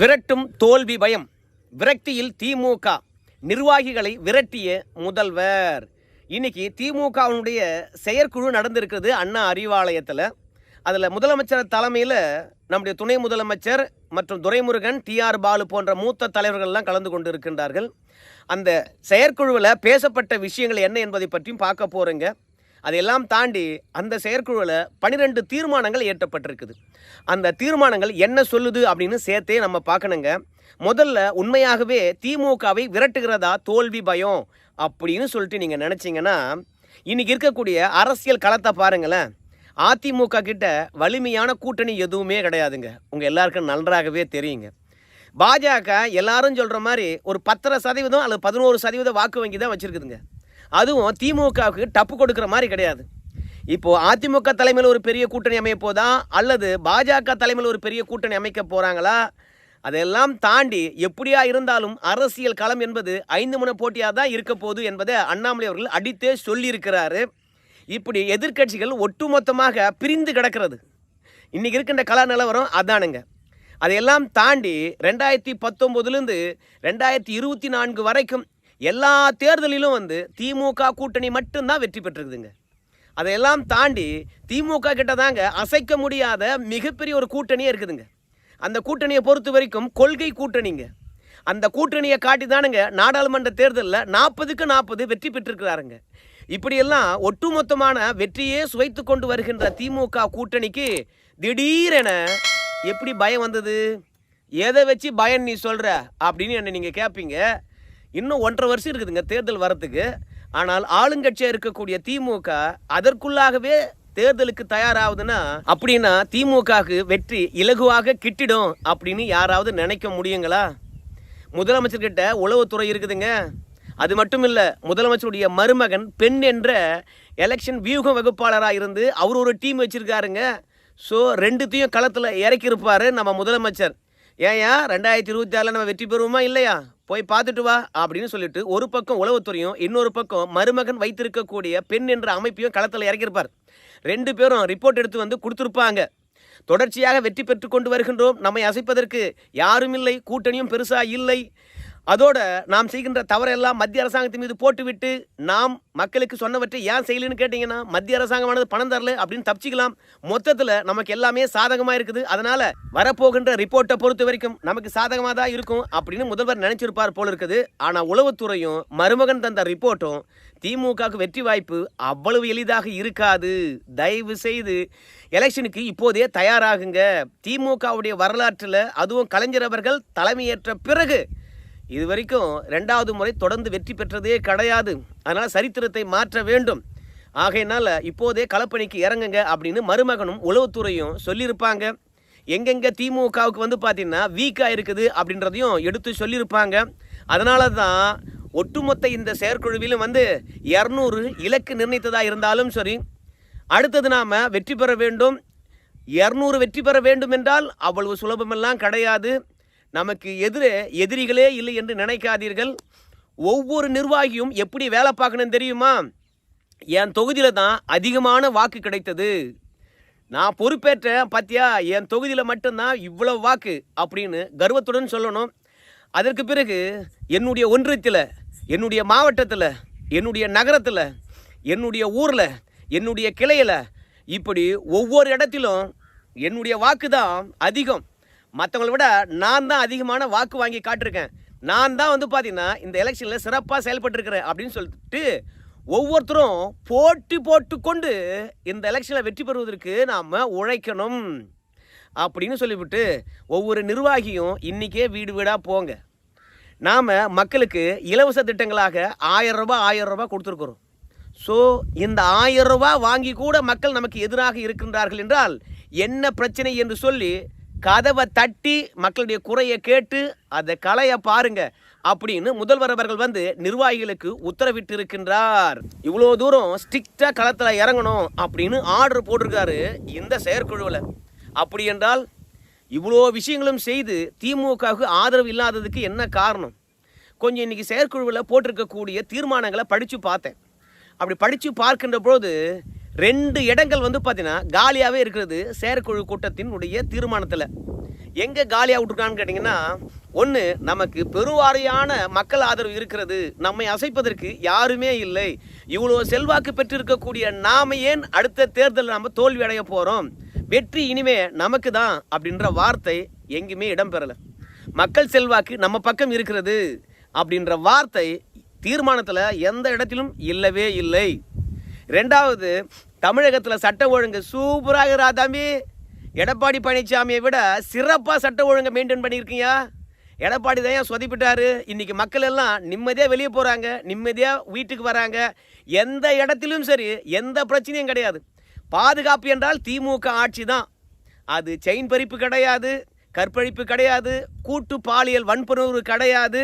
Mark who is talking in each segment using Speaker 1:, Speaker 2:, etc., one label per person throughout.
Speaker 1: விரட்டும் தோல்வி பயம். விரக்தியில் திமுக. நிர்வாகிகளை விரட்டிய முதல்வர். இன்னைக்கு திமுகவினுடைய செயற்குழு நடந்திருக்கிறது அண்ணா அறிவாலயத்தில். அதில் முதலமைச்சர் தலைமையில் நம்முடைய துணை முதலமைச்சர் மற்றும் துரைமுருகன் டிஆர் பாலு போன்ற மூத்த தலைவர்கள்லாம் கலந்து கொண்டு இருக்கின்றார்கள் அந்த செயற்குழுவில் பேசப்பட்ட விஷயங்கள் என்ன என்பதை பற்றியும் பார்க்க போகிறேங்க அதையெல்லாம் தாண்டி அந்த செயற்குழுவில் பனிரெண்டு தீர்மானங்கள் இயற்றப்பட்டிருக்குது அந்த தீர்மானங்கள் என்ன சொல்லுது அப்படின்னு சேர்த்தே நம்ம பார்க்கணுங்க. முதல்ல உண்மையாகவே திமுகவை விரட்டுகிறதா தோல்வி பயம் அப்படின்னு சொல்லிட்டு நீங்கள் நினச்சிங்கன்னா இன்றைக்கி இருக்கக்கூடிய அரசியல் களத்தை பாருங்களேன். அதிமுக கிட்ட வலிமையான கூட்டணி எதுவுமே கிடையாதுங்க. உங்கள் எல்லாருக்கும் நன்றாகவே தெரியுங்க. பாஜக எல்லாரும் சொல்கிற மாதிரி ஒரு பத்தரை சதவீதம் அல்லது பதினோரு சதவீதம் வாக்கு வங்கி தான் வச்சுருக்குதுங்க. அதுவும் திமுகவுக்கு டப்பு கொடுக்குற மாதிரி கிடையாது. இப்போது அதிமுக தலைமையில் ஒரு பெரிய கூட்டணி அமைய போதா? அல்லது பாஜக தலைமையில் ஒரு பெரிய கூட்டணி அமைக்க போகிறாங்களா அதெல்லாம் தாண்டி எப்படியா இருந்தாலும் அரசியல் களம் என்பது ஐந்து முனை போட்டியாக தான் இருக்க போகுது என்பதை அண்ணாமலை அவர்கள் அடித்தே சொல்லியிருக்கிறாரு. இப்படி எதிர்க்கட்சிகள் ஒட்டுமொத்தமாக பிரிந்து கிடக்கிறது. இன்றைக்கி இருக்கின்ற கலா நிலவரம் அதானுங்க. அதையெல்லாம் தாண்டி ரெண்டாயிரத்தி பத்தொம்போதுலேருந்து ரெண்டாயிரத்தி இருபத்தி நான்கு வரைக்கும் எல்லா தேர்தலிலும் வந்து திமுக கூட்டணி மட்டும்தான் வெற்றி பெற்றிருக்குதுங்க. அதையெல்லாம் தாண்டி திமுக கிட்ட தாங்க அசைக்க முடியாத மிகப்பெரிய ஒரு கூட்டணியே இருக்குதுங்க. அந்த கூட்டணியை பொறுத்த வரைக்கும் கொள்கை கூட்டணிங்க. அந்த கூட்டணியை காட்டி தானுங்க நாடாளுமன்ற தேர்தலில் நாற்பதுக்கு நாற்பது வெற்றி பெற்றிருக்கிறாருங்க. இப்படியெல்லாம் ஒட்டுமொத்தமான வெற்றியே சுவைத்து கொண்டு வருகின்ற திமுக கூட்டணிக்கு திடீரென எப்படி பயம் வந்தது? எதை வச்சு பயம் நீ சொல்கிற அப்படின்னு என்னை நீங்கள் கேட்பீங்க இன்னும் ஒன்றரை வருஷம் இருக்குதுங்க தேர்தல் வரத்துக்கு. ஆனால் ஆளுங்கட்சியாக இருக்கக்கூடிய திமுக அதற்குள்ளாகவே தேர்தலுக்கு தயாராகுதுன்னா அப்படின்னா திமுகவுக்கு வெற்றி இலகுவாக கிட்டிடும் அப்படின்னு யாராவது நினைக்க முடியுங்களா? முதலமைச்சர்கிட்ட உளவுத்துறை இருக்குதுங்க. அது மட்டும் இல்லை முதலமைச்சருடைய மருமகன் பெண் என்ற எலெக்ஷன் வியூகம் வகுப்பாளராக இருந்து அவர் ஒரு டீம் வச்சுருக்காருங்க. ஸோ ரெண்டுத்தையும் களத்தில் இறக்கியிருப்பார் நம்ம முதலமைச்சர். ஏயா ரெண்டாயிரத்தி இருபத்தி ஆறில் நம்ம வெற்றி பெறுவோமா இல்லையா? போய் பார்த்துட்டு வா அப்படின்னு சொல்லிட்டு ஒரு பக்கம் உளவுத்துறையும் இன்னொரு பக்கம் மருமகன் வைத்திருக்கக்கூடிய பெண் என்ற அமைப்பையும் களத்தில் இறக்கியிருப்பார். ரெண்டு பேரும் ரிப்போர்ட் எடுத்து வந்து கொடுத்துருப்பாங்க. தொடர்ச்சியாக வெற்றி பெற்று கொண்டு வருகின்றோம். நம்மை அசைப்பதற்கு யாரும் இல்லை கூட்டணியும் பெருசாக இல்லை. அதோட நாம் செய்கின்ற தவறெல்லாம் மத்திய அரசாங்கத்தின் மீது போட்டுவிட்டு நாம் மக்களுக்கு சொன்னவற்றை ஏன் செய்யலன்னு கேட்டிங்கன்னா மத்திய அரசாங்கமானது பணம் தரல அப்படின்னு தப்பிச்சிக்கலாம். மொத்தத்தில் நமக்கு எல்லாமே சாதகமாக இருக்குது. அதனால வரப்போகின்ற ரிப்போர்ட்டை பொறுத்த வரைக்கும் நமக்கு சாதகமாக தான் இருக்கும் அப்படின்னு முதல்வர் நினைச்சிருப்பார் போல இருக்குது. ஆனால் உளவுத்துறையும் மருமகன் தந்த ரிப்போர்ட்டும் திமுகவுக்கு வெற்றி வாய்ப்பு அவ்வளவு எளிதாக இருக்காது. தயவு செய்து எலெக்ஷனுக்கு இப்போதே தயாராகுங்க. திமுகவுடைய வரலாற்றில் அதுவும் கலைஞர் அவர்கள் தலைமையேற்ற பிறகு இது வரைக்கும் ரெண்டாவது முறை தொடர்ந்து வெற்றி பெற்றதே கிடையாது. அதனால் சரித்திரத்தை மாற்ற வேண்டும். ஆகையினால் இப்போதே களப்பணிக்கு இறங்குங்க அப்படின்னு மருமகனும் உளவுத்துறையும் சொல்லியிருப்பாங்க. எங்கெங்கே திமுகவுக்கு வந்து பார்த்தீங்கன்னா வீக்காக இருக்குது அப்படின்றதையும் எடுத்து சொல்லியிருப்பாங்க. அதனால தான் ஒட்டுமொத்த இந்த செயற்குழுவிலும் வந்து இரநூறு இலக்கு நிர்ணயித்ததாக இருந்தாலும் சரி அடுத்தது நாம் வெற்றி பெற வேண்டும். இரநூறு வெற்றி பெற வேண்டும் என்றால் அவ்வளவு சுலபமெல்லாம் கிடையாது. நமக்கு எதிரே எதிரிகளே இல்லை என்று நினைக்காதீர்கள். ஒவ்வொரு நிர்வாகியும் எப்படி வேலை பார்க்கணும் தெரியுமா? என் தொகுதியில் தான் அதிகமான வாக்கு கிடைத்தது. நான் பொறுப்பேற்றேன் பார்த்தியா என் தொகுதியில் மட்டும்தான் இவ்வளோ வாக்கு அப்படின்னு கர்வத்துடன் சொல்லணும். அதற்கு பிறகு என்னுடைய ஒன்றியத்தில் என்னுடைய மாவட்டத்தில் என்னுடைய நகரத்தில் என்னுடைய ஊரில் என்னுடைய கிளையில் இப்படி ஒவ்வொரு இடத்திலும் என்னுடைய வாக்கு தான் அதிகம். மற்றவங்களை விட நான் தான் அதிகமான வாக்கு வாங்கி காட்டிருக்கேன். நான் தான் வந்து பார்த்தீங்கன்னா இந்த எலெக்ஷனில் சிறப்பாக செயல்பட்டுருக்கிறேன் அப்படின்னு சொல்லிட்டு ஒவ்வொருத்தரும் போட்டி போட்டுக்கொண்டு இந்த எலெக்ஷனில் வெற்றி பெறுவதற்கு நாம் உழைக்கணும் அப்படின்னு சொல்லிவிட்டு ஒவ்வொரு நிர்வாகியும் இன்றைக்கே வீடு வீடாக போங்க. நாம் மக்களுக்கு இலவச திட்டங்களாக ஆயிரம் ரூபாய் ஆயிரம் ரூபாய் கொடுத்துருக்குறோம். ஸோ இந்த ஆயிரம் ரூபாய் வாங்கி கூட மக்கள் நமக்கு எதிராக இருக்கின்றார்கள் என்றால் என்ன பிரச்சனை என்று சொல்லி கதவை தட்டி மக்களுடைய குறையை கேட்டு அதை கலையை பாருங்க அப்படின்னு முதல்வர் அவர்கள் வந்து நிர்வாகிகளுக்கு உத்தரவிட்டு இருக்கின்றார் இவ்வளோ தூரம் ஸ்ட்ரிக்டாக களத்தில் இறங்கணும் அப்படின்னு ஆர்டர் போட்டிருக்காரு இந்த செயற்குழுவில். அப்படி என்றால் இவ்வளோ விஷயங்களும் செய்து திமுகவுக்கு ஆதரவு இல்லாததுக்கு என்ன காரணம்? கொஞ்சம் இன்றைக்கி செயற்குழுவில் போட்டிருக்கக்கூடிய தீர்மானங்களை படித்து பார்த்தேன். அப்படி படித்து பார்க்கின்ற பொழுது ரெண்டு இடங்கள் வந்து பார்த்தீங்கன்னா காலியாகவே இருக்கிறது. செயற்குழு கூட்டத்தினுடைய தீர்மானத்தில். எங்கே காலியாக விட்டுருக்கான்னு கேட்டிங்கன்னா ஒன்று நமக்கு பெருவாரியான மக்கள் ஆதரவு இருக்கிறது. நம்மை அசைப்பதற்கு யாருமே இல்லை. இவ்வளோ செல்வாக்கு பெற்றிருக்கக்கூடிய நாம ஏன் அடுத்த தேர்தலில் நம்ம தோல்வி அடைய போகிறோம் வெற்றி இனிமே நமக்கு தான் அப்படின்ற வார்த்தை எங்கேயுமே இடம்பெறலை. மக்கள் செல்வாக்கு நம்ம பக்கம் இருக்கிறது அப்படின்ற வார்த்தை தீர்மானத்தில் எந்த இடத்திலும் இல்லவே இல்லை. ரெண்டாவது தமிழகத்தில் சட்ட ஒழுங்கு சூப்பராக தம்பி. எடப்பாடி பழனிசாமியை விட சிறப்பாக சட்ட ஒழுங்கை மெயின்டைன் பண்ணியிருக்கீங்க. எடப்பாடி தான் ஏன் சொதிப்பிட்டாரு? இன்றைக்கி மக்கள் எல்லாம் நிம்மதியாக வெளியே போகிறாங்க நிம்மதியாக வீட்டுக்கு வராங்க. எந்த இடத்திலும் சரி எந்த பிரச்சனையும் கிடையாது. பாதுகாப்பு என்றால் திமுக ஆட்சி தான். அது செயின் பறிப்பு கிடையாது கற்பழிப்பு கிடையாது கூட்டு பாலியல் வன்புணர்வு கிடையாது.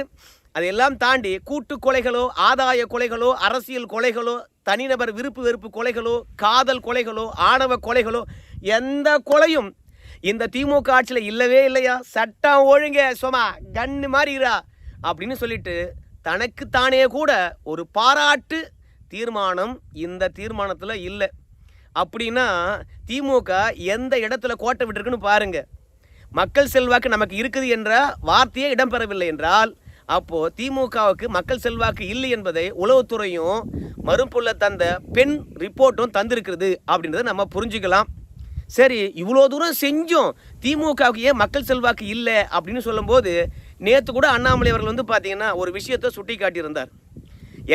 Speaker 1: அதையெல்லாம் தாண்டி கூட்டு கொலைகளோ ஆதாய கொலைகளோ அரசியல் கொலைகளோ தனிநபர் விருப்பு வெறுப்பு கொலைகளோ காதல் கொலைகளோ ஆணவ கொலைகளோ எந்த கொலையும் இந்த திமுக ஆட்சியில் இல்லவே இல்லையா? சட்டம் ஒழுங்க சும்மா கண்ணு மாறிடா அப்படின்னு சொல்லிட்டு தனக்கு தானே கூட ஒரு பாராட்டு தீர்மானம் இந்த தீர்மானத்தில் இல்லை. அப்படின்னா திமுக எந்த இடத்துல கோட்டை விட்டுருக்குன்னு பாருங்க. மக்கள் செல்வாக்கு நமக்கு இருக்குது என்ற வார்த்தையே இடம்பெறவில்லை என்றால் அப்போது திமுகவுக்கு மக்கள் செல்வாக்கு இல்லை என்பதை உளவுத்துறையும் மறுப்புள்ள தந்த பெண் ரிப்போர்ட்டும் தந்திருக்கிறது அப்படின்றத நம்ம புரிஞ்சுக்கலாம். சரி இவ்வளோ தூரம் செஞ்சோம். திமுகவுக்கு ஏன் மக்கள் செல்வாக்கு இல்லை அப்படின்னு சொல்லும்போது நேற்று கூட அண்ணாமலை அவர்கள் வந்து பார்த்தீங்கன்னா ஒரு விஷயத்தை சுட்டி காட்டியிருந்தார்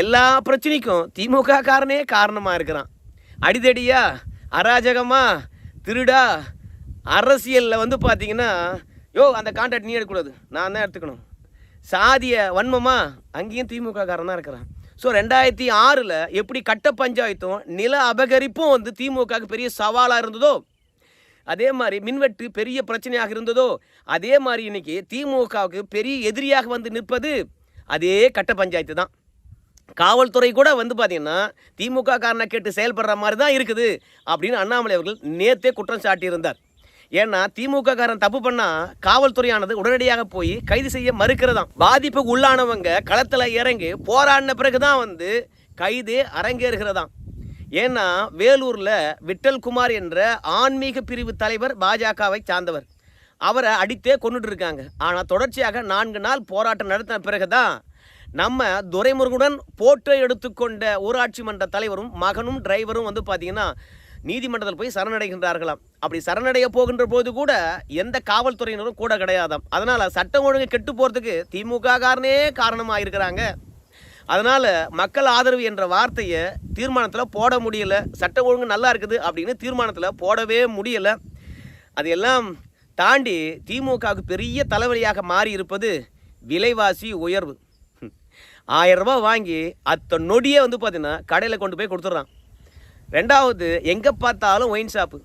Speaker 1: எல்லா பிரச்சனைக்கும் திமுக காரனே காரணமாக இருக்கிறான். அடிதடியா அராஜகமா திருடா அரசியலில் வந்து பார்த்தீங்கன்னா யோ அந்த கான்ட்ராக்ட் நீ எடுக்கக்கூடாது. நான் தான் எடுத்துக்கணும். சாதிய வன்மமா அங்கேயும் திமுககாரன் தான் இருக்கிறான். ஸோ ரெண்டாயிரத்தி ஆறில் எப்படி கட்ட பஞ்சாயத்தும் நில அபகரிப்பும் வந்து திமுகவுக்கு பெரிய சவாலாக இருந்ததோ அதே மாதிரி மின்வெட்டு பெரிய பிரச்சனையாக இருந்ததோ அதே மாதிரி இன்றைக்கி திமுகவுக்கு பெரிய எதிரியாக வந்து நிற்பது அதே கட்ட பஞ்சாயத்து தான் காவல்துறை கூட வந்து பார்த்தீங்கன்னா திமுக காரனை கேட்டு செயல்படுற மாதிரி தான் இருக்குது அப்படின்னு அண்ணாமலை அவர்கள் நேத்தே குற்றம் சாட்டியிருந்தார். ஏன்னா திமுக காரன் தப்பு பண்ணா காவல்துறையானது உடனடியாக போய் கைது செய்ய மறுக்கிறதாம். பாதிப்புக்கு உள்ளானவங்க களத்தில் இறங்கி போராடின பிறகுதான் வந்து கைது அரங்கேறுகிறதாம். ஏன்னா வேலூரில் விட்டல் குமார் என்ற ஆன்மீக பிரிவு தலைவர் பாஜகவை சார்ந்தவர். அவரை அடித்தே கொண்டுட்டு இருக்காங்க ஆனால் தொடர்ச்சியாக நான்கு நாள் போராட்டம் நடத்தின பிறகுதான் நம்ம துரைமுருகனுடன் போட்டோ எடுத்துக்கொண்ட ஊராட்சி மன்ற தலைவரும் மகனும் டிரைவரும் வந்து பார்த்தீங்கன்னா நீதிமன்றத்தில் போய் சரணடைகின்றார்களாம். அப்படி சரணடைய போகின்ற போது கூட எந்த காவல்துறையினரும் கூட கிடையாதாம். அதனால் சட்டம் ஒழுங்கு கெட்டு போகிறதுக்கு திமுக காரனே காரணமாக இருக்கிறாங்க. அதனால் மக்கள் ஆதரவு என்ற வார்த்தையை தீர்மானத்தில் போட முடியல. சட்டம் ஒழுங்கு நல்லா இருக்குது அப்படின்னு தீர்மானத்தில் போடவே முடியல. அதையெல்லாம் தாண்டி திமுகவுக்கு பெரிய தலைவலியாக மாறி இருப்பது விலைவாசி உயர்வு. ஆயிரம் ரூபாய் வாங்கி அத்த நொடியே வந்து பார்த்தீங்கன்னா கடையில் கொண்டு போய் கொடுத்துட்றான். ரெண்டாவது எங்கே பார்த்தாலும் ஒயின் ஷாப்பு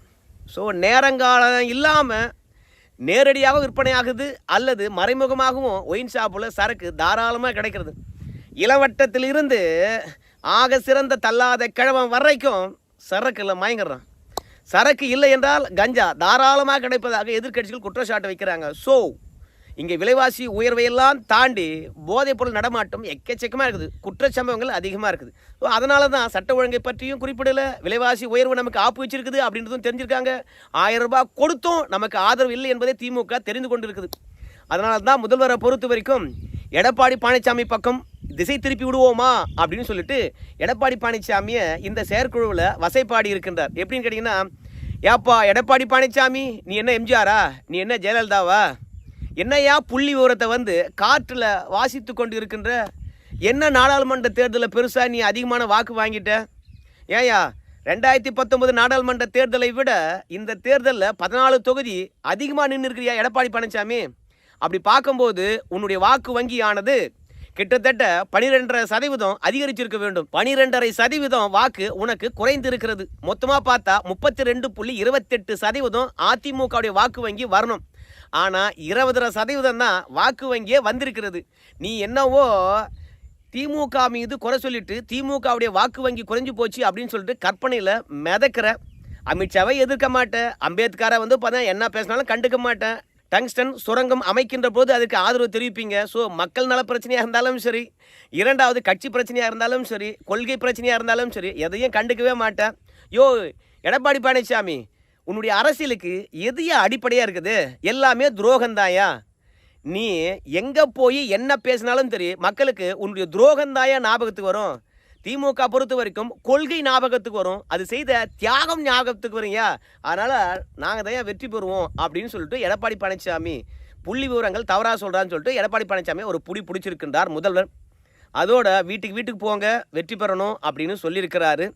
Speaker 1: ஸோ நேரங்காலம் இல்லாமல் நேரடியாக விற்பனை ஆகுது அல்லது மறைமுகமாகவும் ஒயின் ஷாப்பில் சரக்கு தாராளமாக கிடைக்கிறது. இளவட்டத்திலிருந்து ஆக சிறந்த தள்ளாத கிழவன் வரைக்கும் சரக்கில் மயங்கிடுறான் சரக்கு இல்லை என்றால் கஞ்சா தாராளமாக கிடைப்பதாக எதிர்க்கட்சிகள் குற்றச்சாட்டு வைக்கிறாங்க. ஸோ இங்கே விலைவாசி உயர்வையெல்லாம் தாண்டி போதைப்பொருள் நடமாட்டம் எக்கச்சக்கமாக இருக்குது. குற்றச்சம்பவங்கள் அதிகமாக இருக்குது. ஸோ அதனால தான் சட்ட ஒழுங்கை பற்றியும் குறிப்பிடலை. விலைவாசி உயர்வு நமக்கு ஆப்பு வச்சிருக்குது அப்படின்றதும் தெரிஞ்சிருக்காங்க. ஆயிரம் ரூபாய் கொடுத்தும் நமக்கு ஆதரவு இல்லை என்பதை திமுக தெரிந்து கொண்டு இருக்குது அதனால தான் முதல்வரை பொறுத்த வரைக்கும் எடப்பாடி பழனிசாமி பக்கம் திசை திருப்பி விடுவோமா அப்படின்னு சொல்லிட்டு எடப்பாடி பழனிசாமியை இந்த செயற்குழுவில் வசைப்பாடி இருக்கின்றார். எப்படின்னு கேட்டிங்கன்னா ஏப்பா எடப்பாடி பழனிசாமி நீ என்ன எம்ஜிஆரா? நீ என்ன ஜெயலலிதாவா? என்னையா புள்ளி விவரத்தை வந்து காற்றில் வாசித்து கொண்டு இருக்கின்ற என்ன நாடாளுமன்ற தேர்தலில் பெருசாக நீ அதிகமான வாக்கு வாங்கிட்ட? ஏயா ரெண்டாயிரத்தி பத்தொன்பது நாடாளுமன்ற தேர்தலை விட இந்த தேர்தலில் பதினாலு தொகுதி அதிகமாக நின்று இருக்கிறியா எடப்பாடி பழனிசாமி? அப்படி பார்க்கும்போது உன்னுடைய வாக்கு வங்கியானது கிட்டத்தட்ட பனிரெண்டரை சதவீதம் அதிகரிச்சிருக்க வேண்டும். பனிரெண்டரை சதவீதம் வாக்கு உனக்கு குறைந்து இருக்கிறது மொத்தமாக பார்த்தா முப்பத்தி ரெண்டு புள்ளி இருபத்தெட்டு சதவீதம் அதிமுகவுடைய வாக்கு வங்கி வரணும். ஆனால் இருபது சதவீதம் தான் வாக்கு வங்கியே வந்திருக்கிறது. நீ என்னவோ திமுக மீது குறை சொல்லிட்டு திமுகவுடைய வாக்கு வங்கி குறைஞ்சி போச்சு அப்படின்னு சொல்லிட்டு கற்பனையில் மிதக்கிற. அமித்ஷாவை எதிர்க்க மாட்டேன். அம்பேத்கரை வந்து பார்த்தா என்ன பேசினாலும் கண்டுக்க மாட்டேன். டங்ஸ்டன் சுரங்கம் அமைக்கின்ற போது அதுக்கு ஆதரவு தெரிவிப்பீங்க. ஸோ மக்கள் நல பிரச்சனையாக இருந்தாலும் சரி இரண்டாவது கட்சி பிரச்சனையாக இருந்தாலும் சரி கொள்கை பிரச்சனையாக இருந்தாலும் சரி எதையும் கண்டுக்கவே மாட்டேன். யோ எடப்பாடி பழனிசாமி உன்னுடைய அரசியலுக்கு எதையா அடிப்படையாக இருக்குது? எல்லாமே துரோகந்தாயா? நீ எங்கே போய் என்ன பேசினாலும் சரி மக்களுக்கு உன்னுடைய துரோகந்தாயா ஞாபகத்துக்கு வரும். திமுக பொறுத்த வரைக்கும் கொள்கை ஞாபகத்துக்கு வரும். அது செய்த தியாகம் ஞாபகத்துக்கு வருங்கயா அதனால் நாங்கள் தான் வெற்றி பெறுவோம் அப்படின்னு சொல்லிட்டு எடப்பாடி பழனிசாமி புள்ளி விவரங்கள் தவறாக சொல்கிறான்னு சொல்லிட்டு எடப்பாடி பழனிசாமி ஒரு புடி பிடிச்சிருக்கின்றார் முதல்வர். அதோட வீட்டுக்கு வீட்டுக்கு போங்க வெற்றி பெறணும் அப்படின்னு சொல்லியிருக்கிறாரு.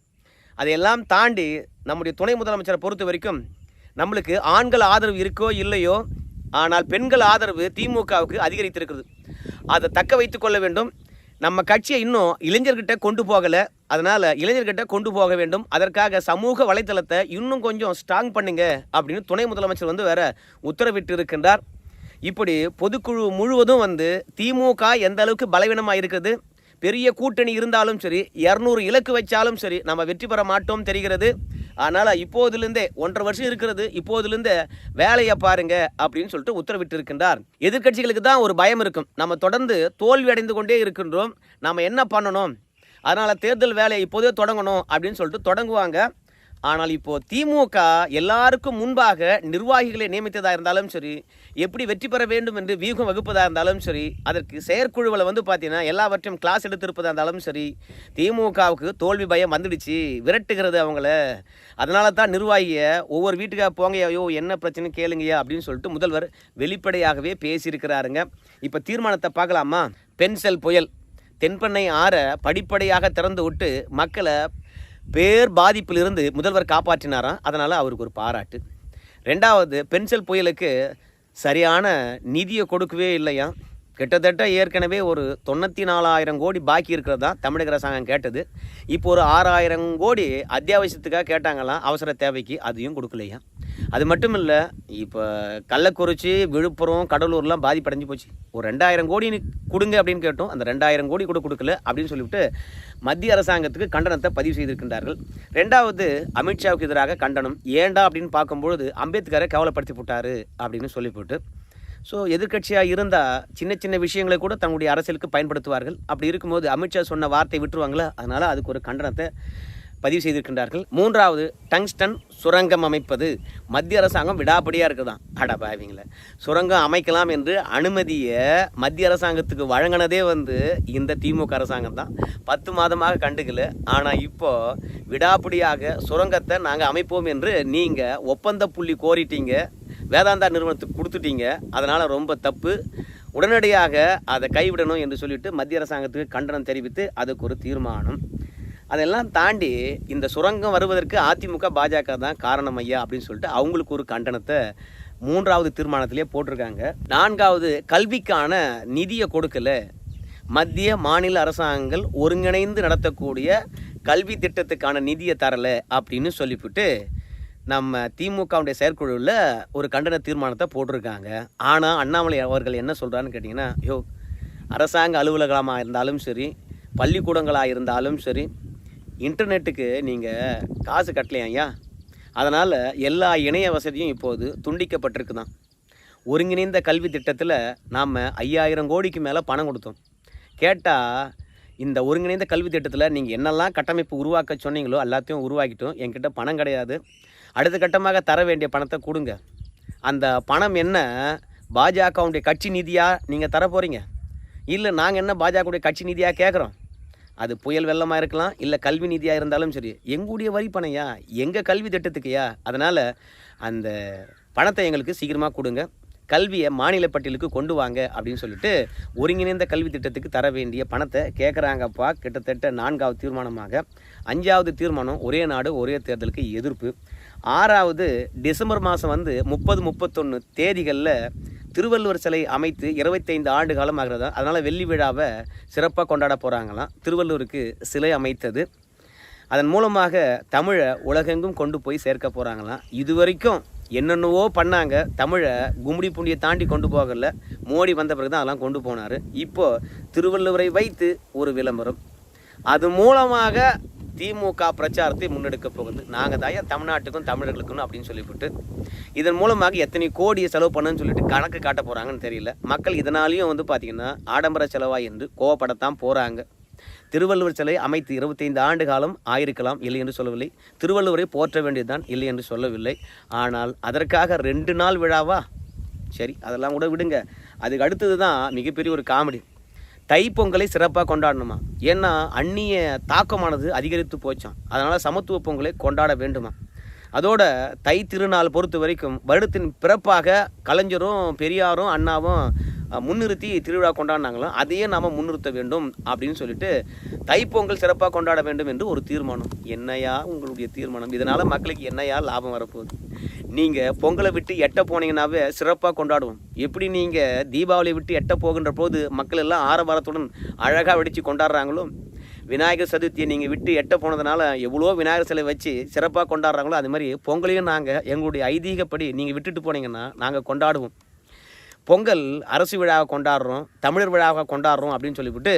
Speaker 1: அதையெல்லாம் தாண்டி நம்முடைய துணை முதலமைச்சரை பொறுத்த வரைக்கும் நம்மளுக்கு ஆண்கள் ஆதரவு இருக்கோ இல்லையோ ஆனால் பெண்கள் ஆதரவு திமுகவுக்கு அதிகரித்திருக்கிறது. அதை தக்க வைத்து கொள்ள வேண்டும். நம்ம கட்சியை இன்னும் இளைஞர்கிட்ட கொண்டு போகலை. அதனால் இளைஞர்கிட்ட கொண்டு போக வேண்டும். அதற்காக சமூக வலைத்தளத்தை இன்னும் கொஞ்சம் ஸ்ட்ராங் பண்ணுங்க அப்படின்னு துணை முதலமைச்சர் வந்து வேற உத்தரவிட்டு இருக்கின்றார் இப்படி பொதுக்குழு முழுவதும் வந்து திமுக எந்த அளவுக்கு பலவீனமாக இருக்குது பெரிய கூட்டணி இருந்தாலும் சரி இரநூறு இலக்கு வச்சாலும் சரி நம்ம வெற்றி பெற மாட்டோம் தெரிகிறது. அதனால் இப்போதிலிருந்தே ஒன்றரை வருஷம் இருக்கிறது இப்போதிலிருந்தே வேலையை பாருங்க அப்படின்னு சொல்லிட்டு உத்தரவிட்டு இருக்கின்றார் எதிர்க்கட்சிகளுக்கு தான் ஒரு பயம் இருக்கும். நம்ம தொடர்ந்து தோல்வி அடைந்து கொண்டே இருக்கின்றோம். நம்ம என்ன பண்ணணும்? அதனால் தேர்தல் வேலையை இப்போதே தொடங்கணும் அப்படின்னு சொல்லிட்டு தொடங்குவாங்க. ஆனால் இப்போ திமுக எல்லாருக்கும் முன்பாக நிர்வாகிகளை நியமித்ததாக இருந்தாலும் சரி எப்படி வெற்றி பெற வேண்டும் என்று வியூகம் வகுப்பதாக இருந்தாலும் சரி அதற்கு செயற்குழுவில் வந்து பார்த்தீங்கன்னா எல்லாவற்றையும் கிளாஸ் எடுத்திருப்பதாக இருந்தாலும் சரி திமுகவுக்கு தோல்வி பயம் வந்துடுச்சு விரட்டுகிறது அவங்கள. அதனால தான் நிர்வாகியை ஒவ்வொரு வீட்டுக்காக போங்கயோ என்ன பிரச்சனை கேளுங்கய்யா அப்படின்னு சொல்லிட்டு முதல்வர் வெளிப்படையாகவே பேசியிருக்கிறாருங்க. இப்போ தீர்மானத்தை பார்க்கலாமா? பென்சல் புயல். தென்பெண்ணை ஆற படிப்படியாக திறந்து விட்டு மக்களை பேர் பாதிப்பிலிருந்து முதல்வர் காப்பாற்றினாராம் அதனால் அவருக்கு ஒரு பாராட்டு. ரெண்டாவது பென்சில் புயலுக்கு சரியான நிதியை கொடுக்கவே இல்லையா? கிட்டத்தட்ட ஏற்கனவே ஒரு தொண்ணூற்றி நாலாயிரம் கோடி பாக்கி இருக்கிறதா தமிழக அரசாங்கம் கேட்டது. இப்போ ஒரு ஆறாயிரம் கோடி அத்தியாவசியத்துக்காக கேட்டாங்களாம் அவசர தேவைக்கு அதையும் கொடுக்கலையா? அது மட்டும் இல்லை இப்போ கள்ளக்குறிச்சி விழுப்புரம் கடலூர்லாம் பாதிப்படைஞ்சு போச்சு. ஒரு ரெண்டாயிரம் கோடி கொடுங்க அப்படின்னு கேட்டோம். அந்த ரெண்டாயிரம் கோடி கூட கொடுக்கல அப்படின்னு சொல்லிவிட்டு மத்திய அரசாங்கத்துக்கு கண்டனத்தை பதிவு செய்திருக்கின்றார்கள். ரெண்டாவது அமித்ஷாவுக்கு எதிராக கண்டனம். ஏண்டா அப்படின்னு பார்க்கும்பொழுது அம்பேத்கரை கவலைப்படுத்தி போட்டார் அப்படின்னு சொல்லிவிட்டு ஸோ எதிர்க்கட்சியாக இருந்தால் சின்ன சின்ன விஷயங்களை கூட தன்னுடைய அரசியலுக்கு பயன்படுத்துவார்கள். அப்படி இருக்கும்போது அமித்ஷா சொன்ன வார்த்தை விட்டுருவாங்களா? அதனால் அதுக்கு ஒரு கண்டனத்தை பதிவு செய்திருக்கின்றார்கள். மூன்றாவது டங்ஸ்டன் சுரங்கம் அமைப்பது மத்திய அரசாங்கம் விடாப்படியாக இருக்குதான். அடபாவிங்கள சுரங்கம் அமைக்கலாம் என்று அனுமதியை மத்திய அரசாங்கத்துக்கு வழங்கினதே வந்து இந்த திமுக அரசாங்கம் தான். பத்து மாதமாக கண்டுக்கல. ஆனால் இப்போது விடாப்படியாக சுரங்கத்தை நாங்கள் அமைப்போம் என்று நீங்கள் ஒப்பந்த புள்ளி கோரிட்டீங்க. வேதாந்தா நிறுவனத்துக்கு கொடுத்துட்டீங்க. அதனால் ரொம்ப தப்பு. உடனடியாக அதை கைவிடணும் என்று சொல்லிட்டு மத்திய அரசாங்கத்துக்கு கண்டனம் தெரிவித்து அதுக்கு ஒரு தீர்மானம். அதெல்லாம் தாண்டி இந்த சுரங்கம் வருவதற்கு அதிமுக பாஜக தான் காரணம் ஐயா அப்படின்னு சொல்லிட்டு அவங்களுக்கு ஒரு கண்டனத்தை மூன்றாவது தீர்மானத்திலே போட்டிருக்காங்க. நான்காவது கல்விக்கான நிதியை கொடுக்கல. மத்திய மாநில அரசாங்கங்கள் ஒருங்கிணைந்து நடத்தக்கூடிய கல்வி திட்டத்துக்கான நிதியை தரலை அப்படின்னு சொல்லிவிட்டு நம்ம திமுகவுடைய செயற்குழுவில் ஒரு கண்டன தீர்மானத்தை போட்டிருக்காங்க. ஆனால் அண்ணாமலை அவர்கள் என்ன சொல்கிறான்னு கேட்டிங்கன்னா யோ அரசாங்க அலுவலகமாக இருந்தாலும் சரி பள்ளிக்கூடங்களாக இருந்தாலும் சரி இன்டர்நெட்டுக்கு நீங்கள் காசு கட்டலையா ஐயா? அதனால் எல்லா இணைய வசதியும் இப்போது துண்டிக்கப்பட்டிருக்கு தான் ஒருங்கிணைந்த கல்வி திட்டத்தில் நாம் ஐயாயிரம் கோடிக்கு மேலே பணம் கொடுத்தோம். கேட்டால் இந்த ஒருங்கிணைந்த கல்வி திட்டத்தில் நீங்கள் என்னெல்லாம் கட்டமைப்பு உருவாக்க சொன்னீங்களோ எல்லாத்தையும் உருவாக்கிட்டோம். என்கிட்ட பணம் கிடையாது. அடுத்த கட்டமாக தர வேண்டிய பணத்தை கொடுங்க. அந்த பணம் என்ன? பாஜகவுடைய கட்சி நிதியாக நீங்கள் தர போகிறீங்க இல்லை நாங்கள் என்ன பாஜகவுடைய கட்சி நிதியாக கேட்குறோம் அது புயல் வெள்ளமாக இருக்கலாம் இல்லை கல்வி நிதியாக இருந்தாலும் சரி. எங்களுடைய வரி பணையா? எங்கள் கல்வி திட்டத்துக்குயா? அதனால் அந்த பணத்தை எங்களுக்கு சீக்கிரமாக கொடுங்க. கல்வியை மாநில பட்டியலுக்கு கொண்டு வாங்க அப்படின்னு சொல்லிட்டு ஒருங்கிணைந்த கல்வி திட்டத்துக்கு தர வேண்டிய பணத்தை கேட்குறாங்கப்பா கிட்டத்தட்ட நான்காவது தீர்மானமாக. அஞ்சாவது தீர்மானம் ஒரே நாடு ஒரே தேர்தலுக்கு எதிர்ப்பு. ஆறாவது டிசம்பர் மாதம் வந்து முப்பது முப்பத்தொன்று தேதிகளில் திருவள்ளுவர் சிலை அமைத்து இருபத்தைந்து ஆண்டு காலம் ஆகிறதா? அதனால் வெள்ளி விழாவை சிறப்பாக கொண்டாட போகிறாங்களாம் திருவள்ளுவருக்கு சிலை அமைத்தது. அதன் மூலமாக தமிழை உலகெங்கும் கொண்டு போய் சேர்க்க போகிறாங்களாம் இது வரைக்கும் என்னென்னவோ பண்ணாங்க. தமிழை கும்மிடி பூண்டியை தாண்டி கொண்டு போகல. மோடி வந்த பிறகு தான் அதெல்லாம் கொண்டு போனார். இப்போது திருவள்ளுவரை வைத்து ஒரு விளம்பரம். அது மூலமாக திமுக பிரச்சாரத்தை முன்னெடுக்க போகுது. நாங்கள் தான் தமிழ்நாட்டுக்கும் தமிழர்களுக்கும் அப்படின்னு சொல்லிவிட்டு இதன் மூலமாக எத்தனை கோடியை செலவு பண்ணுன்னு சொல்லிட்டு கணக்கு காட்ட போகிறாங்கன்னு தெரியல. மக்கள் இதனாலையும் வந்து பார்த்திங்கன்னா ஆடம்பர செலவாக என்று கோவப்படத்தான் போகிறாங்க திருவள்ளுவர் சிலை அமைத்து இருபத்தைந்து ஆண்டு காலம் ஆயிருக்கலாம் இல்லை என்று சொல்லவில்லை. திருவள்ளுவரை போற்ற வேண்டியதுதான் இல்லை என்று சொல்லவில்லை. ஆனால் அதற்காக ரெண்டு நாள் விழாவா? சரி அதெல்லாம் கூட விடுங்க. அதுக்கு அடுத்தது தான் மிகப்பெரிய ஒரு காமெடி. தைப்பொங்கலை சிறப்பாக கொண்டாடணுமா? ஏன்னா அந்நிய தாக்கமானது அதிகரித்து போச்சாம். அதனால் சமத்துவ பொங்கலை கொண்டாட வேண்டுமா அதோட தை திருநாள் பொறுத்த வரைக்கும் வருடத்தின் பிறப்பாக கலைஞரும் பெரியாரும் அண்ணாவும் முன்னிறுத்தி திருவிழா கொண்டாடினாங்களோ அதையே நாம் முன்னிறுத்த வேண்டும் அப்படின்னு சொல்லிட்டு தைப்பொங்கல் சிறப்பாக கொண்டாட வேண்டும் என்று ஒரு தீர்மானம். என்னையா உங்களுடைய தீர்மானம்? இதனால் மக்களுக்கு என்னையா லாபம் வரப்போகுது? நீங்கள் பொங்கலை விட்டு எட்ட போனீங்கன்னாவே சிறப்பாக கொண்டாடுவோம். எப்படி நீங்கள் தீபாவளி விட்டு எட்ட போகின்ற போது மக்கள் எல்லாம் ஆரவாரத்துடன் அழகாக வெடித்து கொண்டாடுறாங்களோ? விநாயகர் சதுர்த்தியை நீங்கள் விட்டு எட்ட போனதுனால எவ்வளோ விநாயகர் சிலை வச்சு சிறப்பாக கொண்டாடுறாங்களோ அது மாதிரி பொங்கலையும் நாங்கள் எங்களுடைய ஐதீகப்படி நீங்கள் விட்டுட்டு போனீங்கன்னா நாங்கள் கொண்டாடுவோம். பொங்கல் அரசு விழாவை கொண்டாடுறோம் தமிழர் விழாவை கொண்டாடுறோம் அப்படின்னு சொல்லிவிட்டு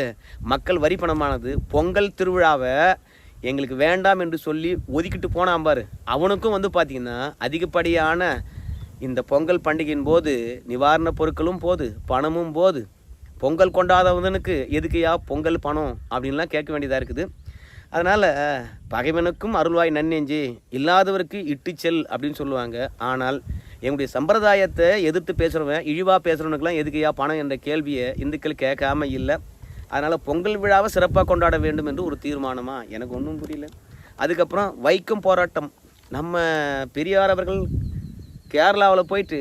Speaker 1: மக்கள் வரி பணமானது பொங்கல் திருவிழாவை எங்களுக்கு வேண்டாம் என்று சொல்லி ஒதுக்கிட்டு போனான் பாரு. அவனுக்கும் வந்து பார்த்திங்கன்னா அதிகப்படியான இந்த பொங்கல் பண்டிகையின் போது நிவாரணப் பொருட்களும் போது பணமும் போது. பொங்கல் கொண்டாதவனுக்கு எதுக்குயா பொங்கல் பணம் அப்படின்லாம் கேட்க வேண்டியதாக இருக்குது. அதனால் பகைவனுக்கும் அருள்வாய் நன்னெஞ்சு இல்லாதவருக்கு இட்டு செல் அப்படின்னு சொல்லுவாங்க. ஆனால் எங்களுடைய சம்பிரதாயத்தை எதிர்த்து பேசுகிறவன் இழிவாக பேசுகிறவனுக்குலாம் எதுக்குயா பணம் என்ற கேள்வியை இந்துக்கள் கேட்காம இல்லை. அதனால் பொங்கல் விழாவை சிறப்பாக கொண்டாட வேண்டும் என்று ஒரு தீர்மானமா? எனக்கு ஒன்றும் புரியல. அதுக்கப்புறம் வைக்கம் போராட்டம். நம்ம பெரியார் அவர்கள் கேரளாவில் போயிட்டு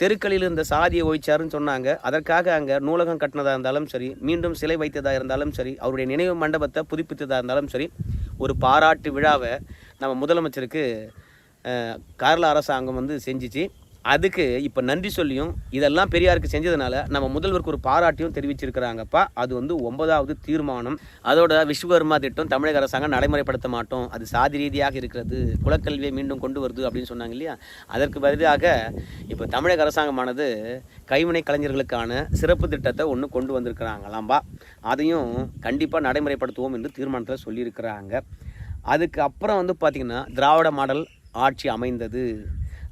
Speaker 1: தெருக்களில் இந்த சாதியை ஒழிச்சாருன்னு சொன்னாங்க. அதற்காக அங்கே நூலகம் கட்டினதாக இருந்தாலும் சரி மீண்டும் சிலை வைத்ததாக இருந்தாலும் சரி அவருடைய நினைவு மண்டபத்தை புதுப்பித்ததாக இருந்தாலும் சரி ஒரு பாராட்டு விழாவை நம்ம முதலமைச்சருக்கு கேரள அரசாங்கம் வந்து செஞ்சிச்சு. அதுக்கு இப்போ நன்றி சொல்லியும் இதெல்லாம் பெரியாருக்கு செஞ்சதுனால நம்ம முதல்வருக்கு ஒரு பாராட்டியும் தெரிவிச்சிருக்கிறாங்கப்பா. அது வந்து ஒன்பதாவது தீர்மானம். அதோட விஸ்வகர்மா திட்டம் தமிழக அரசாங்கம் நடைமுறைப்படுத்த மாட்டோம். அது சாதி ரீதியாக இருக்கிறது குலக்கல்வியை மீண்டும் கொண்டு வருது அப்படின்னு சொன்னாங்க இல்லையா? அதற்கு பதிலாக இப்போ தமிழக அரசாங்கமானது கைவினை கலைஞர்களுக்கான சிறப்பு திட்டத்தை ஒன்று கொண்டு வந்திருக்கிறாங்களாம்பா. அதையும் கண்டிப்பாக நடைமுறைப்படுத்துவோம் என்று தீர்மானத்தில் சொல்லியிருக்கிறாங்க. அதுக்கு அப்புறம் வந்து பார்த்திங்கன்னா திராவிட மாடல் ஆட்சி அமைந்தது.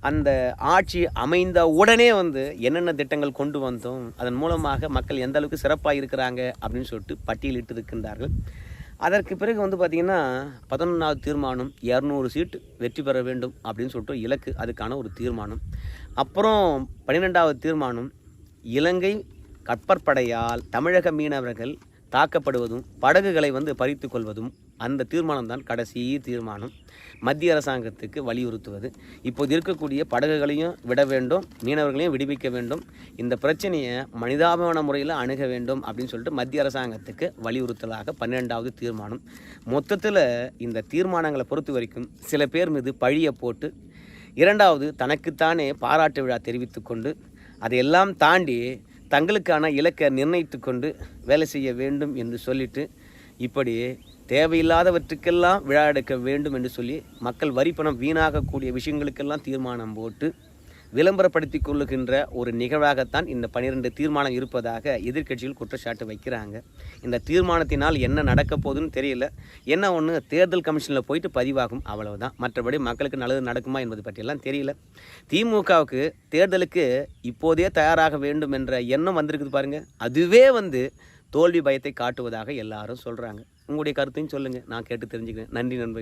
Speaker 1: அந்த ஆட்சி அமைந்த உடனே வந்து என்னென்ன திட்டங்கள் கொண்டு வந்தோம் அதன் மூலமாக மக்கள் எந்த அளவுக்கு சிறப்பாக இருக்கிறாங்க அப்படின்னு சொல்லிட்டு பட்டியலிட்டு இருக்கின்றார்கள் அதற்கு பிறகு வந்து பார்த்திங்கன்னா பதினொன்றாவது தீர்மானம் இரநூறு சீட்டு வெற்றி பெற வேண்டும் அப்படின்னு சொல்லிட்டு இலக்கு அதுக்கான ஒரு தீர்மானம். அப்புறம் பன்னிரெண்டாவது தீர்மானம் இலங்கை கப்பற்படையால் தமிழக மீனவர்கள் தாக்கப்படுவதும் படகுகளை வந்து பறித்து கொள்வதும் அந்த தீர்மானம் தான் கடைசி தீர்மானம். மத்திய அரசாங்கத்துக்கு வலியுறுத்துவது. இப்போது இருக்கக்கூடிய படகுகளையும் விட வேண்டும் மீனவர்களையும் விடுவிக்க வேண்டும். இந்த பிரச்சனையை மனிதாபிமான முறையில் அணுக வேண்டும் அப்படின்னு சொல்லிட்டு மத்திய அரசாங்கத்துக்கு வலியுறுத்தலாக பன்னிரெண்டாவது தீர்மானம். மொத்தத்தில் இந்த தீர்மானங்களை பொறுத்த வரைக்கும் சில பேர் மீது பழியை போட்டு இரண்டாவது தனக்குத்தானே பாராட்டு விழா தெரிவித்து கொண்டு அதையெல்லாம் தாண்டி தங்களுக்கான இலக்கை நிர்ணயித்து கொண்டு வேலை செய்ய வேண்டும் என்று சொல்லிட்டு இப்படி தேவையில்லாதவற்றுக்கெல்லாம் விழா எடுக்க வேண்டும் என்று சொல்லி மக்கள் வரி பணம் வீணாகக்கூடிய விஷயங்களுக்கெல்லாம் தீர்மானம் போட்டு விளம்பரப்படுத்தி கொள்ளுகின்ற ஒரு நிகழ்வாகத்தான் இந்த பனிரெண்டு தீர்மானம் இருப்பதாக எதிர்க்கட்சிகள் குற்றச்சாட்டு வைக்கிறாங்க. இந்த தீர்மானத்தினால் என்ன நடக்க போகுதுன்னு தெரியல. என்ன ஒன்று தேர்தல் கமிஷனில் போயிட்டு பதிவாகும் அவ்வளவுதான். மற்றபடி மக்களுக்கு நல்லது நடக்குமா என்பது பற்றியெல்லாம் தெரியல. திமுகவுக்கு தேர்தலுக்கு இப்போதே தயாராக வேண்டும் என்ற எண்ணம் வந்திருக்குது பாருங்கள் அதுவே வந்து தோல்வி பயத்தை காட்டுவதாக எல்லாரும் சொல்கிறாங்க உங்களுடைய கருத்தையும் சொல்லுங்கள் நான் கேட்டு தெரிஞ்சுக்கிறேன். நன்றி நண்பர்கள்.